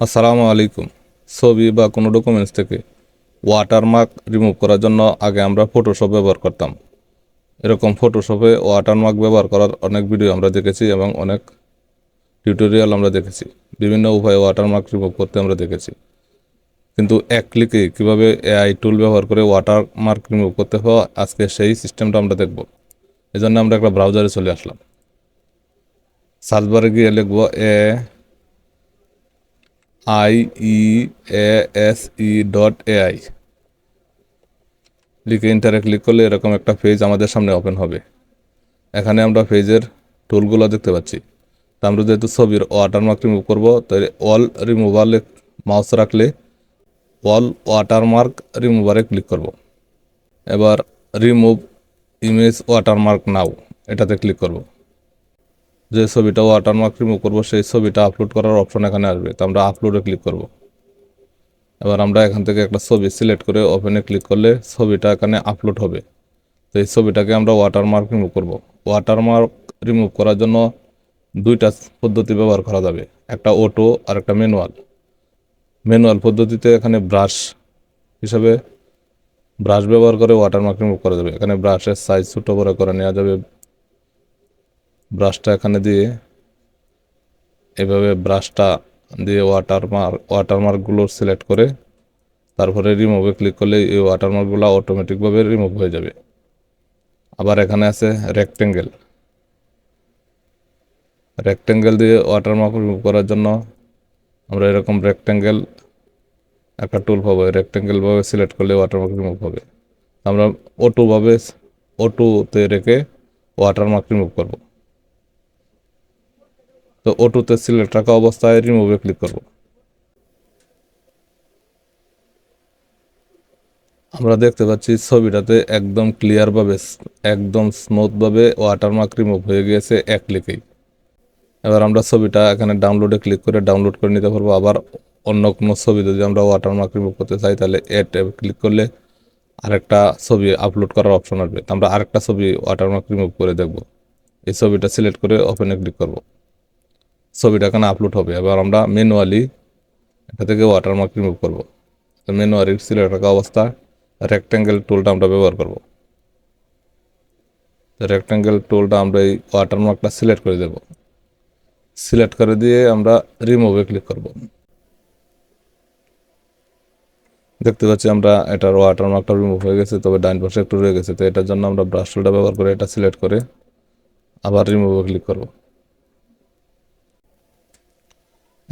আসসালামু আলাইকুম। ছবি বা কোনো ডকুমেন্টস থেকে ওয়াটারমার্ক রিমুভ করার জন্য আগে আমরা ফটোশপ ব্যবহার করতাম। এরকম ফটোশপে ওয়াটারমার্ক ব্যবহার করার অনেক ভিডিও আমরা দেখেছি এবং অনেক টিউটোরিয়াল আমরা দেখেছি। বিভিন্ন উপায়ে ওয়াটারমার্ক রিমুভ করতে আমরা দেখেছি। কিন্তু এক ক্লিকে কীভাবে এআই টুল ব্যবহার করে ওয়াটারমার্ক রিমুভ করতে হয়, আজকে সেই সিস্টেমটা আমরা দেখব। এই জন্য আমরা একটা ব্রাউজারে চলে আসলাম। সার্চবারে গিয়ে লিখব A I E A S E dot AI লিখে ইন্টারে ক্লিক করলে এরকম একটা পেজ আমাদের সামনে ওপেন হবে। এখানে আমরা পেজের টুলগুলো দেখতে পাচ্ছি। তা আমরা যেহেতু ছবির ওয়াটারমার্ক রিমুভ করব তাই অল রিমুভালে মাউস রাখলে অল ওয়াটারমার্ক রিমুভারে ক্লিক করব। এবার রিমুভ ইমেজ ওয়াটারমার্ক নাও এটাতে ক্লিক করব। যে ছবিটা ওয়াটারমার্ক রিমুভ করব, সেই ছবিটা আপলোড করার অপশন এখানে আসবে। তো আমরা আপলোডে ক্লিক করব। এবার আমরা এখান থেকে একটা ছবি সিলেক্ট করে ওপেনে ক্লিক করলে ছবিটা এখানে আপলোড হবে। তো এই ছবিটাকে আমরা ওয়াটারমার্ক রিমুভ করব। ওয়াটারমার্ক রিমুভ করার জন্য দুইটা পদ্ধতি ব্যবহার করা যাবে। একটা অটো আর একটা ম্যানুয়াল ম্যানুয়াল পদ্ধতিতে এখানে ব্রাশ হিসাবে ব্রাশ ব্যবহার করে ওয়াটারমার্ক রিমুভ করা যাবে। এখানে ব্রাশের সাইজ ছোটো বড় করে নেওয়া যাবে। ব্রাশটা এখানে দিয়ে, এভাবে ব্রাশটা দিয়ে ওয়াটারমার্ক ওয়াটারমার্কগুলো সিলেক্ট করে তারপরে রিমুভে ক্লিক করলে এই ওয়াটারমার্কগুলো অটোমেটিকভাবে রিমুভ হয়ে যাবে। আবার এখানে আছে রেক্টেঙ্গেল রেক্টেঙ্গেল দিয়ে ওয়াটারমার্ক রিমুভ করার জন্য আমরা এরকম রেক্টেঙ্গেল একটা টুল পাবো। রেক্টেঙ্গেলভাবে সিলেক্ট করলে ওয়াটারমার্ক রিমুভ হবে। আমরা অটোভাবে অটোতে রেখে ওয়াটারমার্ক রিমুভ করব। তো অটোতে সিলেক্ট রাখা অবস্থায় রিমুভে ক্লিক করব। আমরা দেখতে পাচ্ছি ছবিটাতে একদম ক্লিয়ারভাবে একদম স্মুথভাবে ওয়াটারমার্ক রিমুভ হয়ে গিয়েছে এক ক্লিকেই এবার আমরা ছবিটা এখানে ডাউনলোডে ক্লিক করে ডাউনলোড করে নিতে পারব। আবার অন্য কোনো ছবি যদি আমরা ওয়াটারমার্ক রিমুভ করতে চাই, তাহলে এ ট্যাবে ক্লিক করলে আরেকটা ছবি আপলোড করার অপশন আসবে। আমরা আরেকটা ছবি ওয়াটারমার্ক রিমুভ করে দেখব। এই ছবিটা সিলেক্ট করে ওপেনে ক্লিক করব। ছবিটা এখানে আপলোড হবে। এবার আমরা ম্যানুয়ালি এটা থেকে ওয়াটারমার্ক রিমুভ করব। তো ম্যানুয়ালি সিলেক্ট রাখা অবস্থা রেক্ট্যাঙ্গেল টুলটা আমরা ব্যবহার করব। রেক্ট্যাঙ্গেল টুলটা আমরা এই ওয়াটারমার্কটা সিলেক্ট করে দেব। সিলেক্ট করে দিয়ে আমরা রিমুভে ক্লিক করব। দেখতে পাচ্ছি আমরা এটার ওয়াটারমার্কটা রিমুভ হয়ে গেছে, তবে ডাইন পাশে একটু রয়ে গেছে। তো এটার জন্য আমরা ব্রাশ টুলটা ব্যবহার করে এটা সিলেক্ট করে আবার রিমুভে ক্লিক করব।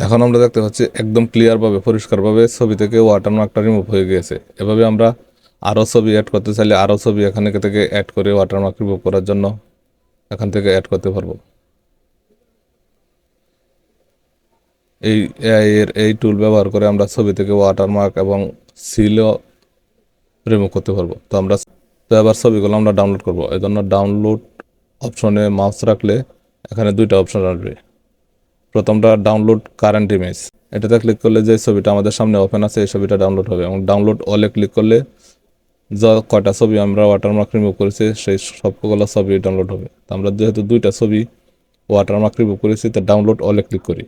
এখন আমরা দেখতে পাচ্ছি একদম ক্লিয়ারভাবে পরিষ্কারভাবে ছবি থেকে ওয়াটারমার্কটা রিমুভ হয়ে গিয়েছে। এভাবে আমরা আরও ছবি অ্যাড করতে চাইলে আরও ছবি এখান থেকে অ্যাড করে ওয়াটারমার্ক রিমুভ করার জন্য এখান থেকে অ্যাড করতে পারব। এই এর এই টুল ব্যবহার করে আমরা ছবি থেকে ওয়াটারমার্ক এবং সিলও রিমুভ করতে পারব। তো আমরা তো এবার ছবিগুলো আমরা ডাউনলোড করব। এই জন্য ডাউনলোড অপশনে মাউস রাখলে এখানে দুইটা অপশন আসবে। প্রথমটা ডাউনলোড কারেন্ট ইমেজ এটাতে ক্লিক করলে যে ছবিটা আমাদের সামনে ওপেন আছে, এই ছবিটা ডাউনলোড হবে এবং ডাউনলোড অলে ক্লিক করলে যা কয়টা ছবি আমরা ওয়াটারমার্ক রিমুভ করেছি, সেই সবগুলো ছবি ডাউনলোড হবে। তো আমরা যেহেতু দুইটা ছবি ওয়াটারমার্ক রিমুভ করেছি, তো ডাউনলোড অলে ক্লিক করি।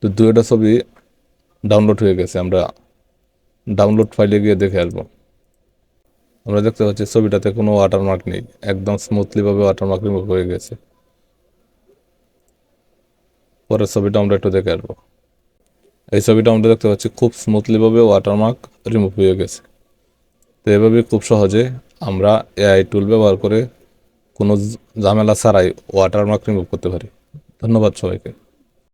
তো দুইটা ছবি ডাউনলোড হয়ে গেছে, আমরা ডাউনলোড ফাইলে গিয়ে দেখে আসব। আমরা দেখতে পাচ্ছি ছবিটাতে কোনো ওয়াটারমার্ক নেই, একদম স্মুথলিভাবে ওয়াটারমার্ক রিমুভ হয়ে গেছে। পরের ছবিটা আমরা একটু দেখে আসব। এই ছবিটা আমরা দেখতে পাচ্ছি খুব স্মুথলিভাবে ওয়াটারমার্ক রিমুভ হয়ে গেছে। তো এভাবে খুব সহজে আমরা এআই টুল ব্যবহার করে কোনো ঝামেলা ছাড়াই ওয়াটারমার্ক রিমুভ করতে পারি। ধন্যবাদ সবাইকে।